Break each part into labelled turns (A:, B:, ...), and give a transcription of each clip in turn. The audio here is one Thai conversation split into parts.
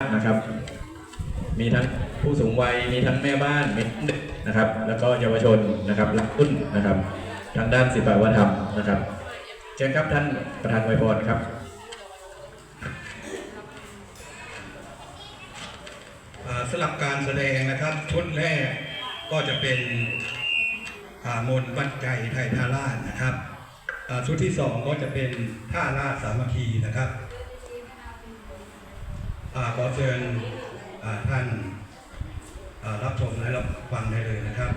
A: นะครับ มีทั้งผู้สูงวัย มีทั้งแม่บ้านมีเด็กนะครับ แล้วก็เยาวชนนะครับและรุ่นนะครับ ทางด้านศิลปวัฒนธรรมนะครับเชิญครับท่านประธานอวยพรครับ
B: สำหรับการแสดงนะครับชุดแรกก็จะเป็นอามนวัดใจไทยท่าราชนะครับชุดที่สองก็จะเป็นท่าราชสามัคคีนะครับ ขอเชิญท่านรับชมและรับฟังได้เลยนะครับ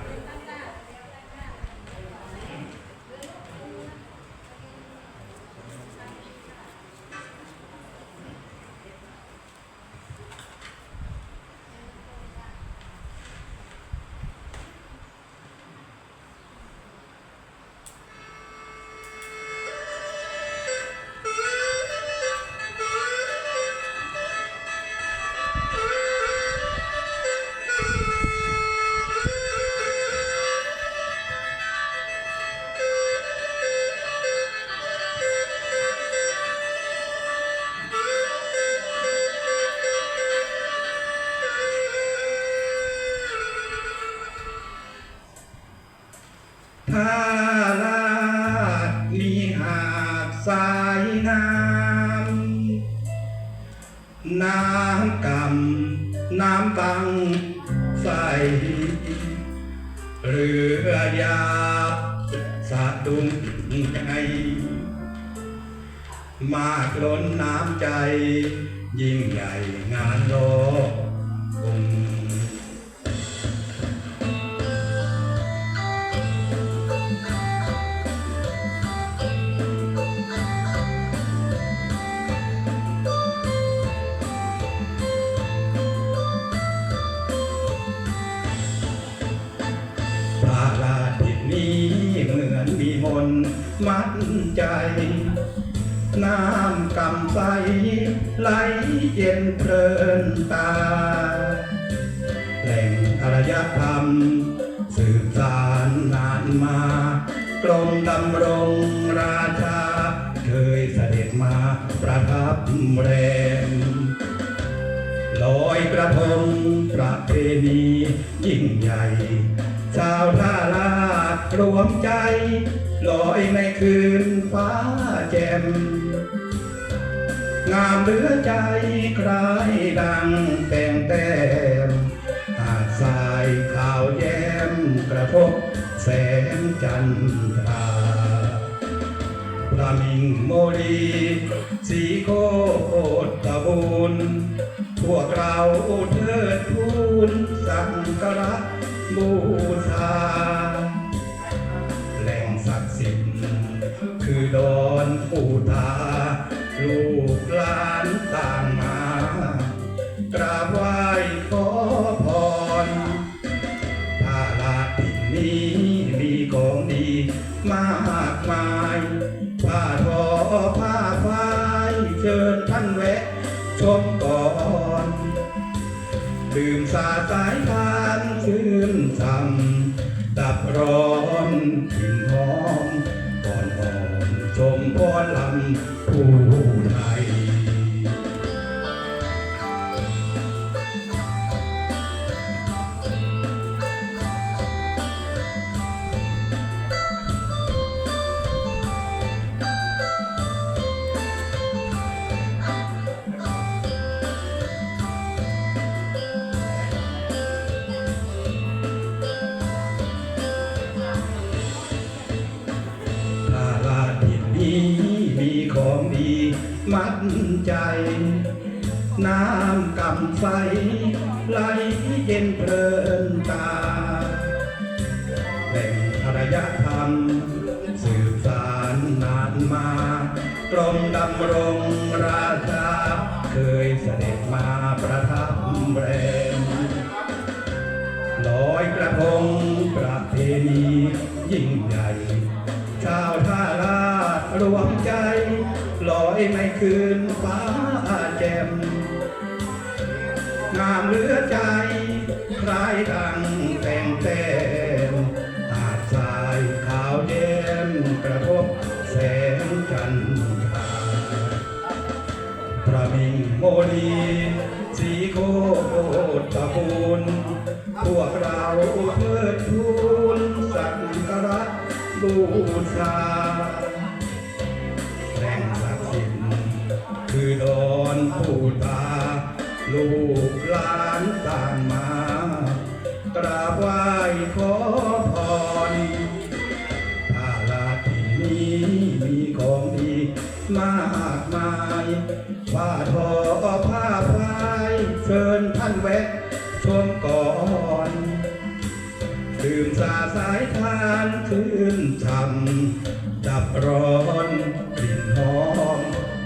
B: ท่าลาดมีหาดทรายน้ำ น้ำกำน้ำตังใสเรือยาสะดุ้งใจมากล้นน้ำใจ ยิ่งใหญ่งานโลกบุญ นมีมนต์มัดใจ น้ำกำใสไหลเย็นเพลินตา แหล่งอารยธรรม สืบสานนานมากรมดำรงราชา เคยเสด็จมาประทับแรมลอยกระทงประเพณียิ่งใหญ่ ชาวท่าลาดรวมใจ ลอยในคืนฟ้าแจ่มงามเหลือใจใคล้ายดังแต่งแต้มหาดทรายขาวแย้มกระทบแสงจันทราพระมิงโมลีสีโคตตะบูนพวกเราเทิดทูนสักการะบูช ดอนปูทาลูกหลานต่างมากราบไหว้ขอพรถ้าลาถิ่นนี้มีของดีมากมายผ้าทอผ้าฝ้ายเชิญท่านแวะชมก่อนดื่มสาสายทานชื่นช่ำดับร้อนกลิ่นหอมำผู้ไทย มัดใจ น้ำกำไฟไหลเย็นเพลินตาแหล่งอารยธรรม สืบสานนานมากรมดำรงราชา เคยเสด็จมาประทับแรมลอยกระทง ยไม่คืนฟ้าแจ่มงามเหลือใจร้าดังแต่งแต้มอาจทายขาวเย็นกระทบแสงจันทราประมิงโมนีสีโคตรตะปูนพวกเราเพื่อทูลสักการะบูชา ผ้าทอผ้าพายเชิญท่านแวะชมก่อนดื่มสาสายทานคืนช่ำดับร้อนกลิ่นหอม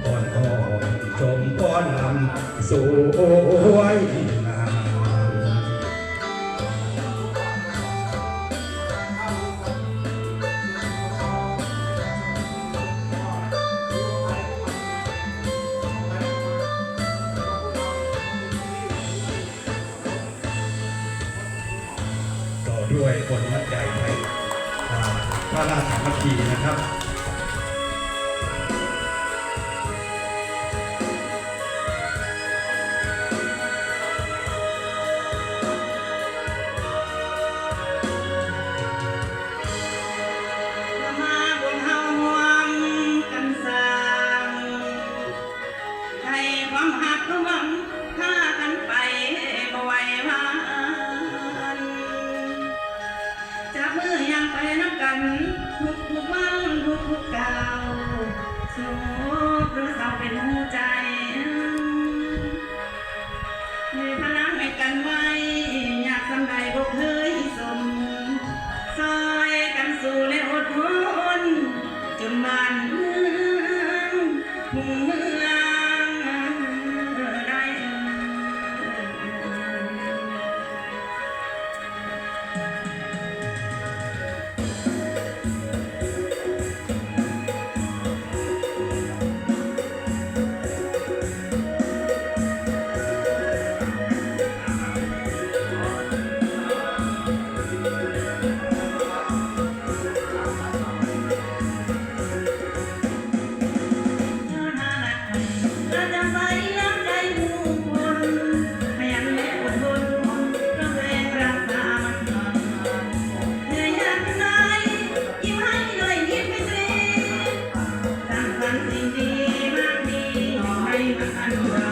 B: อ่อนหอนชมก้อนลำสวย ด้วยคนมัดใหญ่ไทยอ่าพระราชสามัคคีนะครับ right.